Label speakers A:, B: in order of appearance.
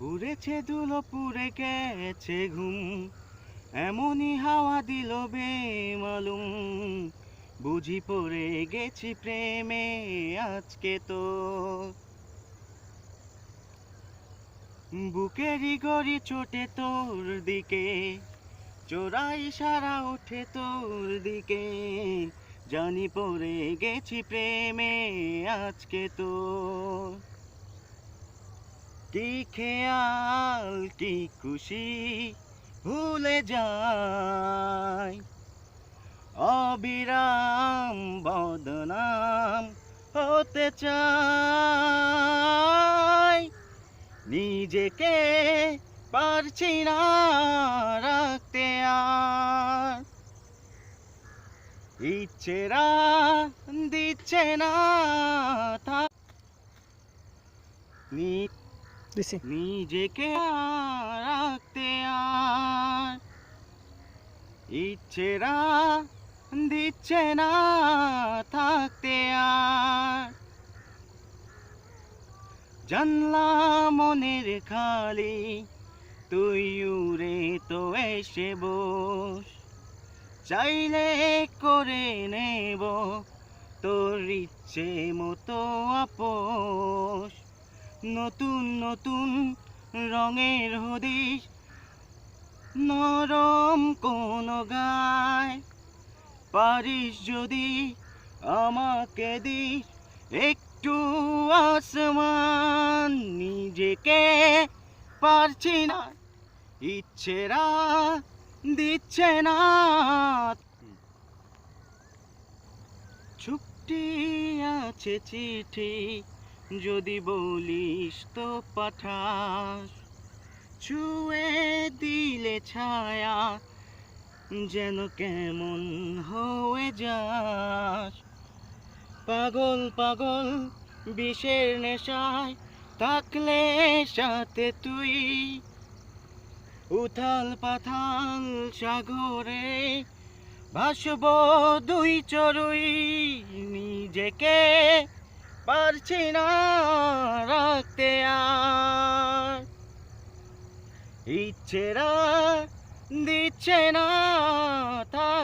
A: উড়েছে দুলো পুড়ে গেছে ঘুম, এমনই হাওয়া দিল বেমালুম। বুঝি পড়ে গেছি প্রেমে আজকে তো। বুকেরই গড়ি চোটে তোর দিকে, চোরাই সারা ওঠে তোর দিকে। জানি পড়ে গেছি প্রেমে আজকে তো। কি খেয়াল কি খুশি ভুলে যাই অবিরাম বদনাম হতে চাই। নিজেকে পারছি না রাখতে আর। ইচ্ছেরা দিচ্ছে না থাক
B: দিছি।
A: নিজেকে রাখতে আর ইচ্ছেরা দিচ্ছে না থাকতে আর। জানলা মনের খালি, তুই উড়ে তো এসে বস। চাইলে করে নেব তোর ইচ্ছে মতো আপোষ। নতুন নতুন রঙের হদিস নরম কোন গায়। পারিস যদি আমাকে দিস একটু আসমান, নিজেকে পারছি না, ইচ্ছেরা দিচ্ছে না। ছুটি আছে চিঠি যদি বলিস তো পাঠাস। ছুঁয়ে দিলে ছায়া যেন কেমন হয়ে যাস। পাগল পাগল বিষের নেশায় থাকলে সাথে তুই। উথাল পাথাল সাগরে ভাসব দুই চড়ুই নিজেকে পারছি না রাখতে আর। ইচ্ছেরা দিচ্ছে না আর